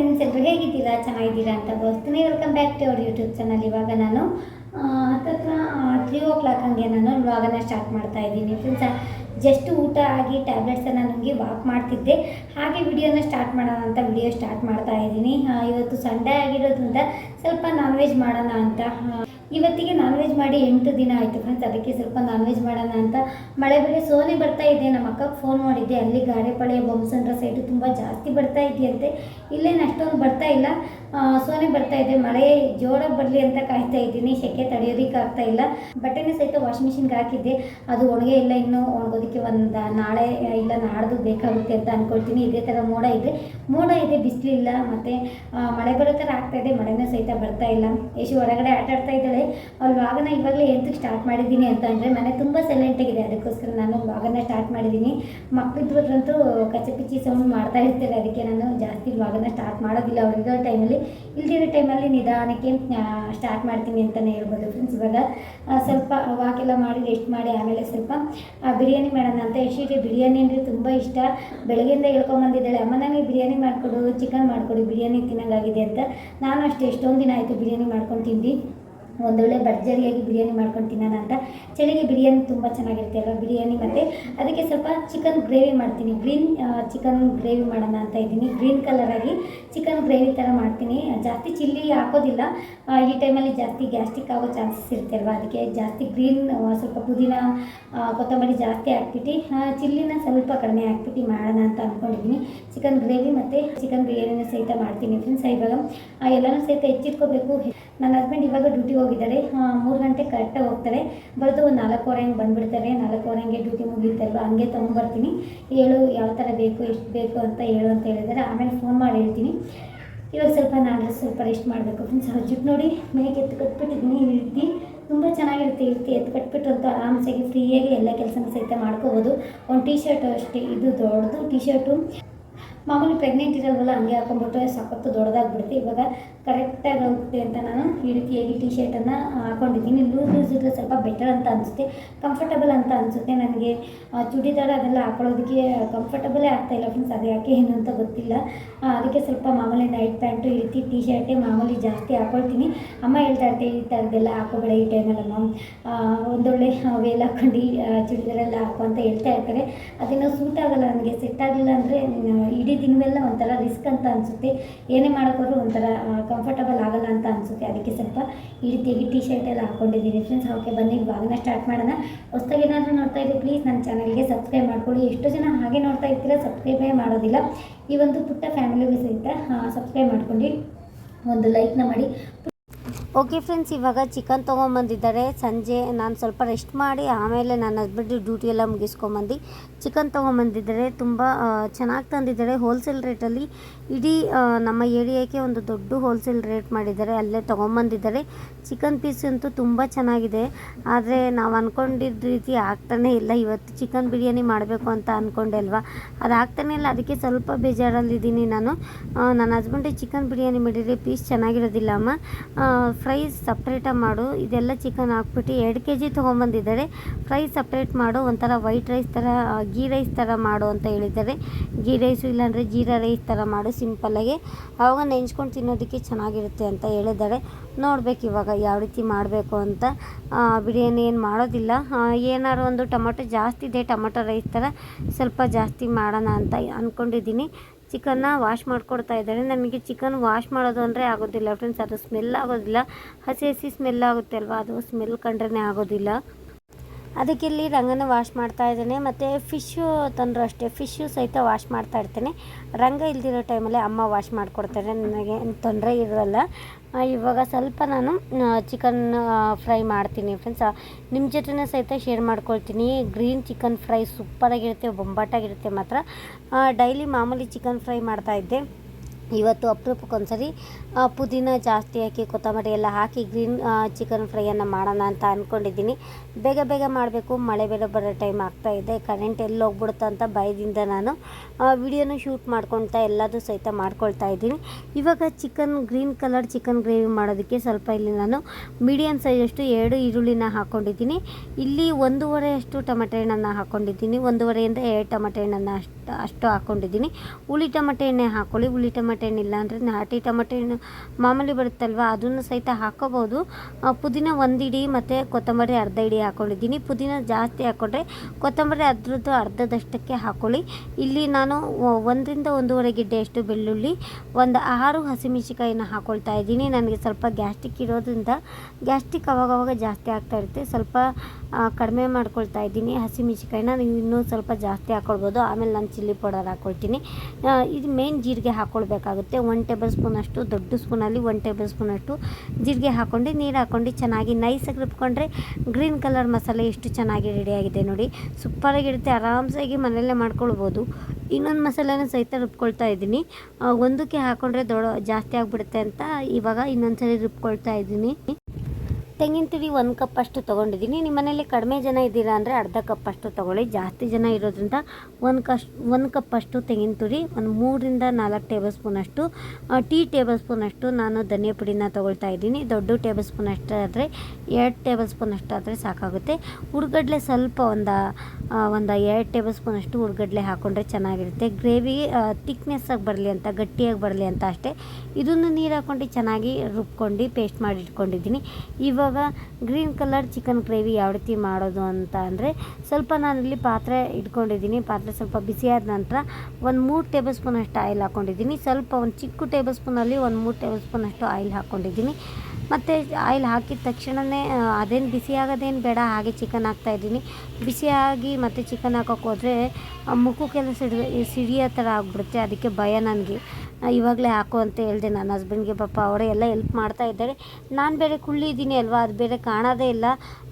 Friends ಎಲ್ಲರೂ ಹೇಗಿದ್ದೀರಾ? ಚೆನ್ನಾಗಿದ್ದೀರಾ ಅಂತ ಭಾವಿಸ್ತೀನಿ ವೆಲ್ಕಮ್ ಬ್ಯಾಕ್ ಟು ಅವ್ರ ಯೂಟ್ಯೂಬ್ ಚಾನಲ್ ಇವಾಗ ನಾನು. ಹತ್ತತ್ರ ತ್ರೀ ಓ ಕ್ಲಾಕ್ ಹಂಗೆ ನಾನು ಇವಾಗನ ಸ್ಟಾರ್ಟ್ ಮಾಡ್ತಾ ಇದ್ದೀನಿ. ಫ್ರೆಂಡ್ಸ್ ಜಸ್ಟ್ ಊಟ ಆಗಿ ಟ್ಯಾಬ್ಲೆಟ್ಸನ್ನು ನನಗೆ ವಾಕ್ ಮಾಡ್ತಿದ್ದೆ. ಹಾಗೆ ವಿಡಿಯೋನ ಸ್ಟಾರ್ಟ್ ಮಾಡೋಣ ಅಂತ ವಿಡಿಯೋ ಸ್ಟಾರ್ಟ್ ಮಾಡ್ತಾ ಇದ್ದೀನಿ. ಇವತ್ತು ಸಂಡೇ ಆಗಿರೋದ್ರಿಂದ ಸ್ವಲ್ಪ ನಾನ್ ವೆಜ್ ಮಾಡೋಣ ಅಂತ. ಇವತ್ತಿಗೆ ನಾನ್ ವೆಜ್ ಮಾಡಿ ಎಂಟು ದಿನ ಆಯಿತು ಫ್ರೆಂಡ್ಸ್ ಅದಕ್ಕೆ ಸ್ವಲ್ಪ ನಾನ್ ವೆಜ್ ಮಾಡೋಣ ಅಂತ. ಮಳೆ ಬೆಳೆ ಸೋನೆ ಬರ್ತಾ ಇದೆ, ನಮ್ಮ ಅಕ್ಕಗೆ ಫೋನ್ ಮಾಡಿದ್ದೆ. ಅಲ್ಲಿ ಗಾರೆಪಾಳ್ಯ ಬೊಮ್ಮಸಂದ್ರ ಸೈಡು ತುಂಬ ಜಾಸ್ತಿ ಬರ್ತಾ ಇದೆಯಂತೆ. ಇಲ್ಲೇನು ಅಷ್ಟೊಂದು ಬರ್ತಾ ಇಲ್ಲ. ಸೋನೆ ಬರ್ತಾ ಇದೆ. ಮಳೆ ಜೋರಾಗಿ ಬರಲಿ ಅಂತ ಕಾಯ್ತಾ ಇದ್ದೀನಿ. ಸೆಕೆ ತಡೆಯೋದಕ್ಕೆ ಆಗ್ತಾ ಇಲ್ಲ. ಬಟ್ಟೆನೇ ಸಹಿತ ವಾಷಿಂಗ್ ಮಿಷಿನ್ಗೆ ಹಾಕಿದ್ದೆ. ಅದು ಒಣಗೆ ಇಲ್ಲ, ಇನ್ನೂ ಒಣಗೋದಕ್ಕೆ ಒಂದು, ನಾಳೆ, ಇಲ್ಲ ನಾಡ್ದು ಬೇಕಾಗುತ್ತೆ ಅಂತ ಅಂದ್ಕೊಳ್ತೀನಿ ಇದೇ ಥರ ಮೋಡ ಇದೆ. ಮೋಡ ಇದೆ, ಬಿಸಿಲಿಲ್ಲ, ಮತ್ತು ಮಳೆ ಬರೋ ಥರ ಆಗ್ತಾ ಇದೆ. ಮಳೆನೂ ಸಹಿತ ಬರ್ತಾ ಇಲ್ಲ. ಯಶು, ಹೊರಗಡೆ ಆಟಾಡ್ತಾ ಇದ್ದಾಳೆ. ಅವ್ಳು ವಾಗನ ಇವಾಗಲೇ ಎದ್ದು ಸ್ಟಾರ್ಟ್ ಮಾಡಿದ್ದೀನಿ ಅಂತ ಅಂದರೆ ಮನೆ ತುಂಬ ಸೈಲೆಂಟಾಗಿದೆ ಅದಕ್ಕೋಸ್ಕರ ನಾನು ವಾಗನ ಸ್ಟಾರ್ಟ್ ಮಾಡಿದ್ದೀನಿ. ಮಕ್ಕಳಿದ್ರಂತೂ ಕಚಪಿಚಿ ಸೌಂಡ್ ಮಾಡ್ತಾ ಇರ್ತಾರೆ. ಅದಕ್ಕೆ ನಾನು ಜಾಸ್ತಿ ವಾಗನ ಸ್ಟಾರ್ಟ್ ಮಾಡೋದಿಲ್ಲ. ಅವ್ರಿರೋ ಟೈಮಲ್ಲಿ ಇಲ್ದಿರೋ ಟೈಮಲ್ಲಿ ನಿಧಾನಕ್ಕೆ ಸ್ಟಾರ್ಟ್ ಮಾಡ್ತೀನಿ ಅಂತಲೇ ಹೇಳ್ಬೋದು ಫ್ರೆಂಡ್ಸ್ ಇವಾಗ. ಸ್ವಲ್ಪ ವಾಕೆಲ್ಲ ಮಾಡಿ ರೆಸ್ಟ್ ಮಾಡಿ ಆಮೇಲೆ ಸ್ವಲ್ಪ ಬಿರಿಯಾನಿ ಮಾಡೋಣ ಅಂತ ಯಶಿಗೆ ಬಿರಿಯಾನಿ ಅಂದರೆ ತುಂಬ ಇಷ್ಟ. ಬೆಳಗ್ಗೆಯಿಂದ ಹೇಳ್ಕೊಂಬಂದಿದ್ದಾಳೆ ಅಮ್ಮ, ನನಗೆ ಬಿರಿಯಾನಿ ಮಾಡಿಕೊಡು ಚಿಕನ್ ಮಾಡಿಕೊಡು, ಬಿರಿಯಾನಿ ತಿನ್ನೋಂಗಾಗಿದೆ ಅಂತ. ನಾನು ಅಷ್ಟೇ, ಎಷ್ಟೊಂದು ದಿನ ಆಯಿತು ಬಿರಿಯಾನಿ ಮಾಡ್ಕೊಂಡು ತಿಂದು. ಒಂದೊಳ್ಳೆ ಭರ್ಜರಿಯಾಗಿ ಬಿರಿಯಾನಿ ಮಾಡ್ಕೊಂಡು ತಿನ್ನೋಣ ಅಂತ ಚಳಿಗೆ ಬಿರಿಯಾನಿ ತುಂಬ ಚೆನ್ನಾಗಿರುತ್ತೆ ಅಲ್ವಾ ಬಿರಿಯಾನಿ ಮತ್ತು ಅದಕ್ಕೆ ಸ್ವಲ್ಪ ಚಿಕನ್ ಗ್ರೇವಿ ಮಾಡ್ತೀನಿ. ಗ್ರೀನ್ ಚಿಕನ್ ಗ್ರೇವಿ ಮಾಡೋಣ ಅಂತ ಇದ್ದೀನಿ. ಗ್ರೀನ್ ಕಲರಾಗಿ ಚಿಕನ್ ಗ್ರೇವಿ ಥರ ಮಾಡ್ತೀನಿ. ಜಾಸ್ತಿ ಚಿಲ್ಲಿ ಹಾಕೋದಿಲ್ಲ. ಈ ಟೈಮಲ್ಲಿ ಜಾಸ್ತಿ ಗ್ಯಾಸ್ಟ್ರಿಕ್ ಆಗೋ ಚಾನ್ಸಸ್ ಇರುತ್ತೆ ಅಲ್ವಾ? ಅದಕ್ಕೆ ಜಾಸ್ತಿ ಗ್ರೀನ್ ಸ್ವಲ್ಪ ಪುದೀನ ಕೊತ್ತಂಬರಿ ಜಾಸ್ತಿ ಹಾಕ್ಬಿಟ್ಟು ಚಿಲ್ಲಿನ ಸ್ವಲ್ಪ ಕಡಿಮೆ ಹಾಕ್ಬಿಟ್ಟು ಮಾಡೋಣ ಅಂತ ಅಂದ್ಕೊಂಡಿದ್ದೀನಿ ಚಿಕನ್ ಗ್ರೇವಿ ಮತ್ತು ಚಿಕನ್ ಬಿರಿಯಾನಿನ ಸಹಿತ ಮಾಡ್ತೀನಿ ಫ್ರೆಂಡ್ಸ್ ಇವಾಗ ಎಲ್ಲರೂ ಸಹಿತ ಹೆಚ್ಚಿಟ್ಕೋಬೇಕು ನನ್ನ ಹಸ್ಬೆಂಡ್ ಇವಾಗ ಡ್ಯೂಟಿಗೆ ಹೋಗಿದ್ದಾರೆ. ಮೂರು ಗಂಟೆ ಕರೆಕ್ಟಾಗಿ ಹೋಗ್ತಾರೆ. ಬರೋದು ಒಂದು ನಾಲ್ಕೂವರೆ ಹಂಗೆ ಬಂದುಬಿಡ್ತಾರೆ ನಾಲ್ಕೂವರೆ ಹಂಗೆ ಡ್ಯೂಟಿ ಮುಗಿಯುತ್ತಲ್ವ? ಹಂಗೆ ತೊಗೊಂಬರ್ತೀನಿ. ಹೇಳು ಯಾವ ಥರ ಬೇಕು, ಎಷ್ಟು ಬೇಕು ಅಂತ ಹೇಳು ಅಂತ ಹೇಳಿದ್ದಾರೆ. ಆಮೇಲೆ ಫೋನ್ ಮಾಡಿ ಹೇಳ್ತೀನಿ. ಇವಾಗ ಸ್ವಲ್ಪ ನಾನು ಸ್ವಲ್ಪ ರೆಸ್ಟ್ ಮಾಡಬೇಕು. ಫ್ರೆಂಡ್ಸ್ ಜುಟ್ಟು ನೋಡಿ ಮನೆಗೆ ಎತ್ತು ಕಟ್ಬಿಟ್ಟಿದ್ದೀನಿ ರೀತಿ ತುಂಬ ಚೆನ್ನಾಗಿರುತ್ತೆ ರೀತಿ ಎತ್ತು ಕಟ್ಬಿಟ್ಟು ಅಂತ ಆರಾಮ್ಸಾಗಿ ಫ್ರೀಯಾಗಿ ಎಲ್ಲ ಕೆಲಸನ ಸಹಿತ ಮಾಡ್ಕೋಬೋದು. ಒಂದು ಟೀ ಶರ್ಟ್ ಅಷ್ಟೇ, ಇದು ದೊಡ್ಡದು ಟೀ ಶರ್ಟು ಮಾಮೂಲಿ ಪ್ರೆಗ್ನೆಂಟ್ ಇರೋದಲ್ಲ ಹಂಗೆ ಹಾಕೊಂಡ್ಬಿಟ್ಟು ಸಖತ್ತು ದೊಡ್ಡದಾಗ್ಬಿಡುತ್ತೆ. ಇವಾಗ ಕರೆಕ್ಟಾಗಿ ಹೋಗುತ್ತೆ ಅಂತ ನಾನು ಈ ರೀತಿಯಾಗಿ ಟಿ ಶರ್ಟನ್ನು ಹಾಕೊಂಡಿದ್ದೀನಿ. ಲೂಸ್ ಲೂಸ್ ಇದ್ರೆ ಸ್ವಲ್ಪ ಬೆಟರ್ ಅಂತ ಅನಿಸುತ್ತೆ. ಕಂಫರ್ಟಬಲ್ ಅಂತ ಅನಿಸುತ್ತೆ ನನಗೆ. ಚುಡಿದಾರ ಅದೆಲ್ಲ ಹಾಕೊಳ್ಳೋದಕ್ಕೆ ಕಂಫರ್ಟಬಲೇ ಇಲ್ಲ ಫ್ರೆಂಡ್ಸ್ ಅದು ಯಾಕೆ ಏನು ಅಂತ ಗೊತ್ತಿಲ್ಲ. ಅದಕ್ಕೆ ಸ್ವಲ್ಪ ಮಾಮೂಲಿ ನೈಟ್ ಪ್ಯಾಂಟು ಈ ರೀತಿ ಟಿ ಶರ್ಟೇ ಮಾಮೂಲಿ ಜಾಸ್ತಿ ಹಾಕೊಳ್ತೀನಿ. ಅಮ್ಮ ಹೇಳ್ತಾ ಇರ್ತೆ, ಈ ಥರದ್ದೆಲ್ಲ ಹಾಕೋಬೇಡ ಈ ಟೈಮಲ್ಲಮ್ಮ ಒಂದೊಳ್ಳೆ ವೇಲ್ ಹಾಕೊಂಡು ಚೂಡಿದಾರೆಲ್ಲ ಹಾಕೋ ಅಂತ ಹೇಳ್ತಾ ಇರ್ತಾರೆ. ಅದೇನೋ ಸೂಟ್ ಆಗಲ್ಲ ನನಗೆ ಸೆಟ್ ಆಗಲಿಲ್ಲ ಅಂದರೆ ಇಡೀ ದಿನವೆಲ್ಲ ಒಂಥರ ರಿಸ್ಕ್ ಅಂತ ಅನಿಸುತ್ತೆ. ಏನೇ ಮಾಡೋಕ್ಕೋದ್ರೂ ಒಂಥರ ಕಂಫರ್ಟಬಲ್ ಆಗಲ್ಲ ಅಂತ ಅನಿಸುತ್ತೆ. ಅದಕ್ಕೆ ಸ್ವಲ್ಪ ಈ ರೀತಿಯಾಗಿ ಟಿ ಶರ್ಟ್ ಎಲ್ಲ ಹಾಕ್ಕೊಂಡಿದ್ದೀನಿ ಫ್ರೆಂಡ್ಸ್ ಓಕೆ, ಬನ್ನಿ ಇವಾಗನ ಸ್ಟಾರ್ಟ್ ಮಾಡೋಣ. ಹೊಸ್ದಾಗಿ ಏನಾದರೂ ನೋಡ್ತಾ ಇದ್ದೀವಿ ಪ್ಲೀಸ್ ನನ್ನ ಚಾನಲ್ಗೆ ಸಬ್ಸ್ಕ್ರೈಬ್ ಮಾಡ್ಕೊಳ್ಳಿ. ಎಷ್ಟು ಜನ ಹಾಗೆ ನೋಡ್ತಾ ಇರ್ತೀರ ಸಬ್ಸ್ಕ್ರೈಬೇ ಮಾಡೋದಿಲ್ಲ. ಈ ಒಂದು ಪುಟ್ಟ ಫ್ಯಾಮಿಲಿಗೂ ಸಹಿತ ಸಬ್ಸ್ಕ್ರೈಬ್ ಮಾಡ್ಕೊಂಡು ಒಂದು ಲೈಕ್ನ ಮಾಡಿ. ಓಕೆ ಫ್ರೆಂಡ್ಸ್ ಇವಾಗ ಚಿಕನ್ ತೊಗೊಂಬಂದಿದ್ದಾರೆ. ಸಂಜೆ ನಾನು ಸ್ವಲ್ಪ ರೆಸ್ಟ್ ಮಾಡಿ, ಆಮೇಲೆ ನನ್ನ ಹಸ್ಬೆಂಡ್ ಡ್ಯೂಟಿ ಎಲ್ಲ ಮುಗಿಸ್ಕೊಂಬಂದು. ಚಿಕನ್ ತೊಗೊಂಬಂದಿದ್ದಾರೆ. ತುಂಬ ಚೆನ್ನಾಗಿ ತಂದಿದ್ದಾರೆ. ಹೋಲ್ಸೇಲ್ ರೇಟಲ್ಲಿ ಇಡೀ ನಮ್ಮ ಏರಿಯಾಕ್ಕೆ ಒಂದು ದೊಡ್ಡ ಹೋಲ್ಸೇಲ್ ರೇಟ್ ಮಾಡಿದ್ದಾರೆ. ಅಲ್ಲೇ ತೊಗೊಂಬಂದಿದ್ದಾರೆ. ಚಿಕನ್ ಪೀಸ್ ಅಂತೂ ತುಂಬ ಚೆನ್ನಾಗಿದೆ. ಆದರೆ ನಾವು ಅಂದ್ಕೊಂಡಿದ್ದ ರೀತಿ ಆಗ್ತಾನೇ ಇಲ್ಲ. ಇವತ್ತು ಚಿಕನ್ ಬಿರಿಯಾನಿ ಮಾಡಬೇಕು ಅಂತ ಅಂದ್ಕೊಂಡೆ ಅಲ್ವಾ? ಅದು ಆಗ್ತಾನೇ ಇಲ್ಲ. ಅದಕ್ಕೆ ಸ್ವಲ್ಪ ಬೇಜಾರಲ್ಲಿದ್ದೀನಿ ನಾನು. ನನ್ನ ಹಸ್ಬೆಂಡಿಗೆ ಚಿಕನ್ ಬಿರಿಯಾನಿ ಮಾಡಿದರೆ ಪೀಸ್ ಚೆನ್ನಾಗಿರೋದಿಲ್ಲ ಅಮ್ಮ. ಫ್ರೈಸ್ ಸಪ್ರೇಟಾಗಿ ಮಾಡು. ಇದೆಲ್ಲ ಚಿಕನ್ ಹಾಕ್ಬಿಟ್ಟು ಎರಡು ಕೆ ಜಿ ತೊಗೊಂಬಂದಿದ್ದಾರೆ. ಫ್ರೈ ಸಪ್ರೇಟ್ ಮಾಡು. ಒಂಥರ ವೈಟ್ ರೈಸ್ ಥರ ಗೀ ರೈಸ್ ಥರ ಮಾಡು ಅಂತ ಹೇಳಿದ್ದಾರೆ. ಗೀ ರೈಸು ಇಲ್ಲಾಂದರೆ ಜೀರಾ ರೈಸ್ ಥರ ಮಾಡು. ಸಿಂಪಲ್ಲಾಗಿ ಆವಾಗ ನೆಂಚ್ಕೊಂಡು ತಿನ್ನೋದಕ್ಕೆ ಚೆನ್ನಾಗಿರುತ್ತೆ ಅಂತ ಹೇಳಿದ್ದಾರೆ. ನೋಡ್ಬೇಕು ಇವಾಗ ಯಾವ ರೀತಿ ಮಾಡಬೇಕು ಅಂತ. ಬಿರಿಯಾನಿ ಏನು ಮಾಡೋದಿಲ್ಲ. ಏನಾದ್ರು ಒಂದು ಟೊಮೊಟೊ ಜಾಸ್ತಿ ಇದೆ, ಟೊಮೊಟೊ ರೈಸ್ ಥರ ಸ್ವಲ್ಪ ಜಾಸ್ತಿ ಮಾಡೋಣ ಅಂತ ಅಂದ್ಕೊಂಡಿದ್ದೀನಿ ಚಿಕನ್ನ ವಾಶ್ ಮಾಡಿಕೊಡ್ತಾ ಇದ್ದಾರೆ. ನಮಗೆ ಚಿಕನ್ ವಾಶ್ ಮಾಡೋದು ಅಂದರೆ ಆಗೋದಿಲ್ಲ. ಫ್ರೆಂಡ್ಸ್ ಅದು ಸ್ಮೆಲ್ ಆಗೋದಿಲ್ಲ. ಹಸಿ ಹಸಿ ಸ್ಮೆಲ್ ಆಗುತ್ತೆ ಅಲ್ವಾ? ಅದು ಸ್ಮೆಲ್ ಕಂಡ್ರೇ ಆಗೋದಿಲ್ಲ. ಅದಕ್ಕೆ ಇಲ್ಲಿ ರಂಗನ ವಾಶ್ ಮಾಡ್ತಾ ಇದ್ದೇನೆ. ಮತ್ತು ಫಿಶ್ಶು ತಂದರು ಅಷ್ಟೇ. ಫಿಶ್ಶು ಸಹಿತ ವಾಶ್ ಮಾಡ್ತಾ ಇರ್ತೇನೆ. ರಂಗ ಇಲ್ದಿರೋ ಟೈಮಲ್ಲಿ ಅಮ್ಮ ವಾಶ್ ಮಾಡಿಕೊಡ್ತಾರೆ. ನನಗೆ ತೊಂದರೆ ಇರೋಲ್ಲ. ಇವಾಗ ಸ್ವಲ್ಪ ನಾನು ಚಿಕನ್ ಫ್ರೈ ಮಾಡ್ತೀನಿ ಫ್ರೆಂಡ್ಸ್ ನಿಮ್ಮ ಜೊತೆನೇ ಸಹಿತ ಶೇರ್ ಮಾಡ್ಕೊಳ್ತೀನಿ. ಗ್ರೀನ್ ಚಿಕನ್ ಫ್ರೈ ಸೂಪರಾಗಿರುತ್ತೆ ಬೊಂಬಾಟಾಗಿರುತ್ತೆ ಮಾತ್ರ. ಡೈಲಿ ಮಾಮೂಲಿ ಚಿಕನ್ ಫ್ರೈ ಮಾಡ್ತಾ ಇದ್ದೆ. ಇವತ್ತು ಅಪರೂಪಕ್ಕೊಂದ್ಸರಿ ಪುದೀನ ಜಾಸ್ತಿ ಹಾಕಿ, ಕೊತ್ತಂಬರಿ ಎಲ್ಲ ಹಾಕಿ, ಗ್ರೀನ್ ಚಿಕನ್ ಫ್ರೈಯನ್ನು ಮಾಡೋಣ ಅಂತ ಅಂದ್ಕೊಂಡಿದ್ದೀನಿ ಬೇಗ ಬೇಗ ಮಾಡಬೇಕು. ಮಳೆ ಬೇರೆ ಬರೋ ಟೈಮ್ ಇದೆ. ಕರೆಂಟ್ ಎಲ್ಲಿ ಹೋಗ್ಬಿಡುತ್ತೆ ಅಂತ ಭಯದಿಂದ ನಾನು ವಿಡಿಯೋನು ಶೂಟ್ ಮಾಡ್ಕೊಳ್ತಾ ಎಲ್ಲದೂ ಸಹಿತ ಮಾಡ್ಕೊಳ್ತಾ ಇದ್ದೀನಿ. ಇವಾಗ chicken green colour chicken gravy ಮಾಡೋದಕ್ಕೆ ಸ್ವಲ್ಪ ಇಲ್ಲಿ ನಾನು ಮೀಡಿಯಮ್ ಸೈಜಷ್ಟು ಎರಡು ಈರುಳ್ಳಿನ ಹಾಕ್ಕೊಂಡಿದ್ದೀನಿ ಇಲ್ಲಿ ಒಂದೂವರೆ ಅಷ್ಟು ಟೊಮೆಟೊ ಹಣ್ಣನ್ನು ಹಾಕ್ಕೊಂಡಿದ್ದೀನಿ ಒಂದೂವರೆಯಿಂದ ಎರಡು ಟೊಮೆಟೊ ಹಣ್ಣನ್ನು ಅಷ್ಟು ಅಷ್ಟು ಹಾಕ್ಕೊಂಡಿದ್ದೀನಿ ಹುಳಿ ಟೊಮೆಟೊ ಎಣ್ಣೆ ಹಾಕ್ಕೊಳ್ಳಿ ಹುಳಿ ಟೊಮೆಟೊ ಹಣ್ಣು ಇಲ್ಲ ಅಂದರೆ ನಾಟಿ ಟೊಮೆಟೊ ಹಣ್ಣು ಮಾಮೂಲಿ ಬರುತ್ತಲ್ವ? ಅದನ್ನು ಸಹಿತ ಹಾಕೋಬೋದು ಪುದೀನ ಒಂದು ಇಡಿ ಮತ್ತು ಕೊತ್ತಂಬರಿ ಅರ್ಧ ಇಡಿ ಹಾಕ್ಕೊಂಡಿದ್ದೀನಿ ಪುದೀನ ಜಾಸ್ತಿ ಹಾಕ್ಕೊಂಡ್ರೆ ಕೊತ್ತಂಬರಿ ಅದ್ರದ್ದು ಅರ್ಧದಷ್ಟಕ್ಕೆ ಹಾಕ್ಕೊಳ್ಳಿ ಇಲ್ಲಿ ನಾನು ಒಂದರಿಂದ ಒಂದೂವರೆ ಗಿಡ್ಡೆಯಷ್ಟು ಬೆಳ್ಳುಳ್ಳಿ, ಒಂದು ಆರು ಹಸಿಮೆಣಸಿಕಾಯಿನ ಹಾಕ್ಕೊಳ್ತಾ ಇದ್ದೀನಿ. ನನಗೆ ಸ್ವಲ್ಪ ಗ್ಯಾಸ್ಟ್ರಿಕ್ ಇರೋದ್ರಿಂದ ಗ್ಯಾಸ್ಟ್ರಿಕ್ ಅವಾಗವಾಗ ಜಾಸ್ತಿ ಆಗ್ತಾ ಇರುತ್ತೆ. ಸ್ವಲ್ಪ ಕಡಿಮೆ ಮಾಡ್ಕೊಳ್ತಾ ಇದ್ದೀನಿ ಹಸಿಮೆಣಸಿಕಾಯಿನ ನೀವು ಇನ್ನೂ ಸ್ವಲ್ಪ ಜಾಸ್ತಿ ಹಾಕ್ಕೊಳ್ಬೋದು ಆಮೇಲೆ ನಾನು ಚಿಲ್ಲಿ ಪೌಡರ್ ಹಾಕ್ಕೊಳ್ತೀನಿ ಇದು ಮೇನ್ ಜೀರಿಗೆ ಹಾಕ್ಕೊಳ್ಬೇಕಾಗುತ್ತೆ ಒನ್ ಟೇಬಲ್ ಸ್ಪೂನಷ್ಟು ದೊಡ್ಡ ಸ್ಪೂನಲ್ಲಿ ಒನ್ ಟೇಬಲ್ ಸ್ಪೂನಷ್ಟು ಜೀರಿಗೆ ಹಾಕ್ಕೊಂಡು ನೀರು ಹಾಕ್ಕೊಂಡು ಚೆನ್ನಾಗಿ ನೈಸಾಗಿ ರುಬ್ಕೊಂಡ್ರೆ ಗ್ರೀನ್ ಕಲರ್ ಮಸಾಲೆ ಎಷ್ಟು ಚೆನ್ನಾಗಿ ರೆಡಿಯಾಗಿದೆ ನೋಡಿ. ಸೂಪರಾಗಿರುತ್ತೆ ಆರಾಮ್ಸಾಗಿ ಮನೆಯಲ್ಲೇ ಮಾಡ್ಕೊಳ್ಬೋದು. ಇನ್ನೊಂದು ಮಸಾಲೆನೂ ಸಹಿತ ರುಬ್ಕೊಳ್ತಾ ಇದ್ದೀನಿ. ಒಂದಕ್ಕೆ ಹಾಕ್ಕೊಂಡ್ರೆ ದೊಡ್ಡ ಜಾಸ್ತಿ ಆಗಿಬಿಡುತ್ತೆ ಅಂತ ಇವಾಗ ಇನ್ನೊಂದು ಸರಿ ರುಬ್ಕೊಳ್ತಾ ಇದ್ದೀನಿ. ತೆಂಗಿನ ತುರಿ ಒಂದು ಕಪ್ ಅಷ್ಟು ತೊಗೊಂಡಿದ್ದೀನಿ. ನಿಮ್ಮ ಮನೇಲಿ ಕಡಿಮೆ ಜನ ಇದ್ದೀರಾ ಅಂದರೆ ಅರ್ಧ ಕಪ್ ಅಷ್ಟು ತೊಗೊಳ್ಳಿ. ಜಾಸ್ತಿ ಜನ ಇರೋದ್ರಿಂದ ಒಂದು ಕಶ್, ಒಂದು ಕಪ್ ಅಷ್ಟು ತೆಂಗಿನ ತುರಿ, ಒಂದು ಮೂರರಿಂದ ನಾಲ್ಕು ಟೇಬಲ್ ಸ್ಪೂನ್ ಅಷ್ಟು ಟೀ ಟೇಬಲ್ ಸ್ಪೂನ್ ಅಷ್ಟು ನಾನು ಧನಿಯಾ ಪುಡಿನ ತೊಗೊಳ್ತಾ ಇದ್ದೀನಿ. ದೊಡ್ಡ ಟೇಬಲ್ ಸ್ಪೂನ್ ಅಷ್ಟಾದರೆ ಎರಡು ಟೇಬಲ್ ಸ್ಪೂನ್ ಅಷ್ಟಾದರೆ ಸಾಕಾಗುತ್ತೆ. ಹುರ್ಗಡ್ಲೆ ಸ್ವಲ್ಪ ಒಂದು ಒಂದು ಎರಡು ಟೇಬಲ್ ಸ್ಪೂನಷ್ಟು ಹುರ್ಗಡ್ಲೆ ಹಾಕ್ಕೊಂಡ್ರೆ ಚೆನ್ನಾಗಿರುತ್ತೆ. ಗ್ರೇವಿ ತಿಕ್ನೆಸ್ಸಾಗಿ ಬರಲಿ ಅಂತ, ಗಟ್ಟಿಯಾಗಿ ಬರಲಿ ಅಂತ ಅಷ್ಟೇ. ಇದನ್ನು ನೀರು ಹಾಕ್ಕೊಂಡು ಚೆನ್ನಾಗಿ ರುಬ್ಕೊಂಡು ಪೇಸ್ಟ್ ಮಾಡಿ ಇಟ್ಕೊಂಡಿದ್ದೀನಿ. ಇವಾಗ ಗ್ರೀನ್ ಕಲರ್ ಚಿಕನ್ ಗ್ರೇವಿ ಯಾವ ರೀತಿ ಮಾಡೋದು ಅಂತ ಅಂದರೆ ಸ್ವಲ್ಪ ನಾನಿಲ್ಲಿ ಪಾತ್ರೆ ಇಟ್ಕೊಂಡಿದ್ದೀನಿ. ಪಾತ್ರೆ ಸ್ವಲ್ಪ ಬಿಸಿಯಾದ ನಂತರ ಒಂದು ಮೂರು ಟೇಬಲ್ ಸ್ಪೂನ್ ಅಷ್ಟು ಆಯಿಲ್ ಹಾಕ್ಕೊಂಡಿದ್ದೀನಿ ಸ್ವಲ್ಪ ಒಂದು ಚಿಕ್ಕ ಟೇಬಲ್ ಸ್ಪೂನಲ್ಲಿ ಒಂದು ಮೂರು ಟೇಬಲ್ ಸ್ಪೂನ್ ಅಷ್ಟು ಆಯಿಲ್ ಹಾಕ್ಕೊಂಡಿದ್ದೀನಿ ಮತ್ತು ಆಯಿಲ್ ಹಾಕಿದ ತಕ್ಷಣವೇ ಅದೇನು ಬಿಸಿ ಆಗೋದೇನು ಬೇಡ, ಹಾಗೆ ಚಿಕನ್ ಹಾಕ್ತಾಯಿದ್ದೀನಿ ಬಿಸಿಯಾಗಿ ಮತ್ತು ಚಿಕನ್ ಹಾಕೋಕೆ ಹೋದರೆ ಮುಖಕ್ಕೆಲ್ಲ ಸಿಡಿ, ಸಿಡಿಯೋ ಥರ ಆಗಿಬಿಡುತ್ತೆ. ಅದಕ್ಕೆ ಭಯ ನನಗೆ. ಇವಾಗಲೇ ಹಾಕು ಅಂತ ಹೇಳಿದೆ. ನನ್ನ ಹಸ್ಬೆಂಡ್ಗೆ ಪಾಪ ಅವರೇ ಎಲ್ಲ ಹೆಲ್ಪ್ ಮಾಡ್ತಾ ಇದ್ದಾರೆ. ನಾನು ಬೇರೆ ಕುಳ್ಳಿದ್ದೀನಿ ಅಲ್ವಾ? ಅದು ಬೇರೆ ಕಾಣೋದೇ ಇಲ್ಲ.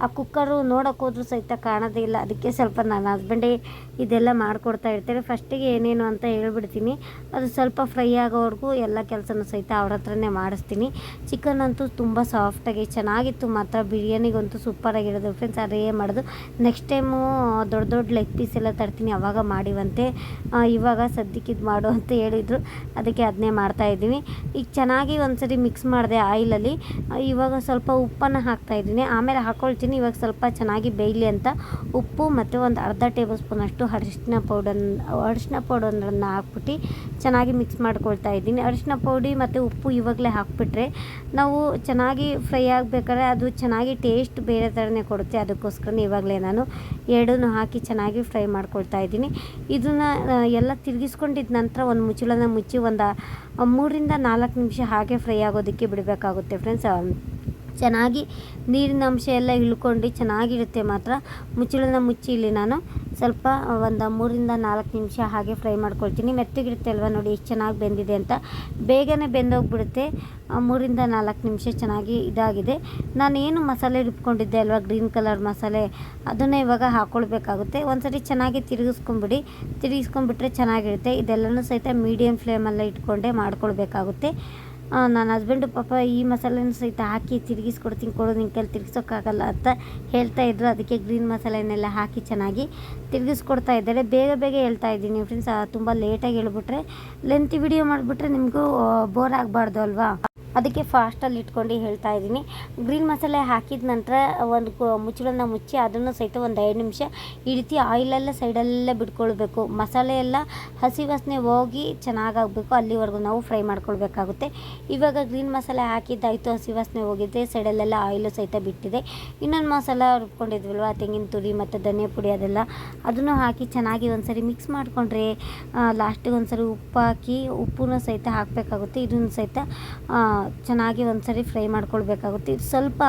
ಆ ಕುಕ್ಕರು ನೋಡೋಕ್ಕೋದ್ರೂ ಸಹಿತ ಕಾಣೋದೇ ಇಲ್ಲ. ಅದಕ್ಕೆ ಸ್ವಲ್ಪ ನನ್ನ ಹಸ್ಬೆಂಡೇ ಇದೆಲ್ಲ ಮಾಡಿಕೊಡ್ತಾ ಇರ್ತಾರೆ. ಫಸ್ಟಿಗೆ ಏನೇನು ಅಂತ ಹೇಳ್ಬಿಡ್ತೀನಿ. ಅದು ಸ್ವಲ್ಪ ಫ್ರೈ ಆಗೋವರೆಗೂ ಎಲ್ಲ ಕೆಲಸನೂ ಸಹಿತ ಅವ್ರ ಹತ್ರನೇ ಮಾಡಿಸ್ತೀನಿ. ಚಿಕನ್ ಅಂತೂ ತುಂಬ ಸಾಫ್ಟಾಗಿ ಚೆನ್ನಾಗಿತ್ತು. ಮಾತ್ರ ಬಿರಿಯಾನಿಗಂತೂ ಸೂಪರಾಗಿರೋದು ಫ್ರೆಂಡ್ಸ್ ಅದೇ ಮಾಡೋದು. ನೆಕ್ಸ್ಟ್ ಟೈಮು ದೊಡ್ಡ ದೊಡ್ಡ ಲೆಗ್ ಪೀಸ್ ಎಲ್ಲ ತರ್ತೀನಿ. ಅವಾಗ ಮಾಡಿವಂತೆ. ಇವಾಗ ಸದ್ಯಕ್ಕೆ ಇದು ಮಾಡು ಅಂತ ಹೇಳಿದರು. ಅದಕ್ಕೆ ಅದನ್ನೇ ಮಾಡ್ತಾಯಿದ್ದೀನಿ ಈಗ ಚೆನ್ನಾಗಿ ಒಂದ್ಸರಿ ಮಿಕ್ಸ್ ಮಾಡಿದೆ ಆಯಿಲಲ್ಲಿ. ಇವಾಗ ಸ್ವಲ್ಪ ಉಪ್ಪನ್ನು ಹಾಕ್ತಾಯಿದ್ದೀನಿ ಆಮೇಲೆ ಹಾಕ್ಕೊಳ್ತೀನಿ ಇವಾಗ ಸ್ವಲ್ಪ ಚೆನ್ನಾಗಿ ಬೇಯಲಿ ಅಂತ. ಉಪ್ಪು ಮತ್ತು ಒಂದು ಅರ್ಧ ಟೇಬಲ್ ಸ್ಪೂನಷ್ಟು ಅರಿಶಿನ ಪೌಡರ್ ಅರಿಶಿನ ಪೌಡರನ್ನು ಹಾಕ್ಬಿಟ್ಟು ಚೆನ್ನಾಗಿ ಮಿಕ್ಸ್ ಮಾಡ್ಕೊಳ್ತಾ ಇದ್ದೀನಿ. ಅರಿಶಿನ ಪೌಡಿ ಮತ್ತು ಉಪ್ಪು ಇವಾಗಲೇ ಹಾಕ್ಬಿಟ್ರೆ ನಾವು ಚೆನ್ನಾಗಿ ಫ್ರೈ ಆಗಬೇಕಾದ್ರೆ ಅದು ಚೆನ್ನಾಗಿ ಟೇಸ್ಟ್ ಬೇರೆ ಥರನೇ ಕೊಡುತ್ತೆ. ಅದಕ್ಕೋಸ್ಕರ ಇವಾಗಲೇ ನಾನು ಎರಡನ್ನೂ ಹಾಕಿ ಚೆನ್ನಾಗಿ ಫ್ರೈ ಮಾಡ್ಕೊಳ್ತಾ ಇದ್ದೀನಿ. ಇದನ್ನು ಎಲ್ಲ ತಿರುಗಿಸ್ಕೊಂಡಿದ್ದ ನಂತರ ಒಂದು ಮುಚ್ಚಳನ ಮುಚ್ಚಿ ಒಂದು ಮೂರರಿಂದ ನಾಲ್ಕು ನಿಮಿಷ ಹಾಗೆ ಫ್ರೈ ಆಗೋದಕ್ಕೆ ಬಿಡಬೇಕಾಗುತ್ತೆ ಫ್ರೆಂಡ್ಸ್. ಚೆನ್ನಾಗಿ ನೀರಿನ ಅಂಶ ಎಲ್ಲ ಇಳ್ಕೊಂಡು ಚೆನ್ನಾಗಿರುತ್ತೆ ಮಾತ್ರ. ಮುಚ್ಚಳನ ಮುಚ್ಚಿ ಇಲ್ಲಿ ನಾನು ಸ್ವಲ್ಪ ಒಂದು ಮೂರಿಂದ ನಾಲ್ಕು ನಿಮಿಷ ಹಾಗೆ ಫ್ರೈ ಮಾಡ್ಕೊಳ್ತೀನಿ. ಮೆತ್ತಗಿರುತ್ತೆ ಅಲ್ವಾ ನೋಡಿ, ಎಷ್ಟು ಚೆನ್ನಾಗಿ ಬೆಂದಿದೆ ಅಂತ. ಬೇಗನೆ ಬೆಂದೋಗ್ಬಿಡುತ್ತೆ. ಮೂರಿಂದ ನಾಲ್ಕು ನಿಮಿಷ ಚೆನ್ನಾಗಿ ಇದಾಗಿದೆ. ನಾನು ಏನು ಮಸಾಲೆ ರುಬ್ಕೊಂಡಿದ್ದೆ ಅಲ್ವಾ, ಗ್ರೀನ್ ಕಲರ್ ಮಸಾಲೆ, ಅದನ್ನೇ ಇವಾಗ ಹಾಕ್ಕೊಳ್ಬೇಕಾಗುತ್ತೆ ಒಂದ್ಸರಿ ಚೆನ್ನಾಗಿ ತಿರುಗಿಸ್ಕೊಂಬಿಡಿ. ತಿರುಗಿಸ್ಕೊಂಬಿಟ್ರೆ ಚೆನ್ನಾಗಿರುತ್ತೆ. ಇದೆಲ್ಲನೂ ಸಹಿತ ಮೀಡಿಯಮ್ ಫ್ಲೇಮಲ್ಲೇ ಇಟ್ಕೊಂಡೇ ಮಾಡ್ಕೊಳ್ಬೇಕಾಗುತ್ತೆ. ನನ್ನ ಹಸ್ಬೆಂಡು ಪಾಪ ಈ ಮಸಾಲೆನೂ ಸಹಿತ ಹಾಕಿ ತಿರುಗಿಸ್ಕೊಡ್ತೀನಿ ಕೊಡು ನಿನ್ನ ಕೈಲಿ ತಿರ್ಗಿಸೋಕ್ಕಾಗಲ್ಲ ಅಂತ ಹೇಳ್ತಾ ಇದ್ರು. ಅದಕ್ಕೆ ಗ್ರೀನ್ ಮಸಾಲೆನೆಲ್ಲ ಹಾಕಿ ಚೆನ್ನಾಗಿ ತಿರುಗಿಸ್ಕೊಡ್ತಾ ಇದ್ದಾರೆ. ಬೇಗ ಬೇಗ ಹೇಳ್ತಾ ಇದ್ದೀನಿ ಫ್ರೆಂಡ್ಸ್ ತುಂಬ ಲೇಟಾಗಿ ಹೇಳ್ಬಿಟ್ರೆ ಲೆಂತಿ ವಿಡಿಯೋ ಮಾಡಿಬಿಟ್ರೆ ನಿಮಗೂ ಬೋರ್ ಆಗಬಾರ್ದು ಅಲ್ವಾ? ಅದಕ್ಕೆ ಫಾಸ್ಟಲ್ಲಿ ಇಟ್ಕೊಂಡು ಹೇಳ್ತಾ ಇದ್ದೀನಿ. ಗ್ರೀನ್ ಮಸಾಲೆ ಹಾಕಿದ ನಂತರ ಒಂದು ಕು- ಮುಚ್ಚಳನ ಮುಚ್ಚಿ ಅದನ್ನು ಸಹಿತ ಒಂದು ಐದು ನಿಮಿಷ ಈ ರೀತಿ ಆಯಿಲೆಲ್ಲ ಸೈಡಲ್ಲೇ ಬಿಟ್ಕೊಳ್ಬೇಕು. ಮಸಾಲೆ ಎಲ್ಲ ಹಸಿ ವಾಸನೆ ಹೋಗಿ ಚೆನ್ನಾಗಾಗಬೇಕು. ಅಲ್ಲಿವರೆಗೂ ನಾವು ಫ್ರೈ ಮಾಡ್ಕೊಳ್ಬೇಕಾಗುತ್ತೆ. ಇವಾಗ ಗ್ರೀನ್ ಮಸಾಲೆ ಹಾಕಿದ್ದಾಯಿತು, ಹಸಿ ವಾಸನೆ ಹೋಗಿದೆ ಸೈಡಲ್ಲೆಲ್ಲ ಆಯಿಲು ಸಹಿತ ಬಿಟ್ಟಿದೆ. ಇನ್ನೊಂದು ಮಸಾಲ ರುಬ್ಕೊಂಡಿದ್ವಲ್ವ? ತೆಂಗಿನ ತುರಿ ಮತ್ತು ಧನಿಯಾ ಪುಡಿ ಅದೆಲ್ಲ. ಅದನ್ನು ಹಾಕಿ ಚೆನ್ನಾಗಿ ಒಂದ್ಸರಿ ಮಿಕ್ಸ್ ಮಾಡಿಕೊಂಡ್ರೆ ಲಾಸ್ಟಿಗೆ ಒಂದ್ಸರಿ ಉಪ್ಪು ಹಾಕಿ ಉಪ್ಪನ್ನು ಸಹಿತ ಹಾಕಬೇಕಾಗುತ್ತೆ. ಇದನ್ನು ಸಹಿತ ಚೆನ್ನಾಗಿ ಒಂದ್ಸರಿ ಫ್ರೈ ಮಾಡ್ಕೊಳ್ಬೇಕಾಗುತ್ತೆ. ಇದು ಸ್ವಲ್ಪ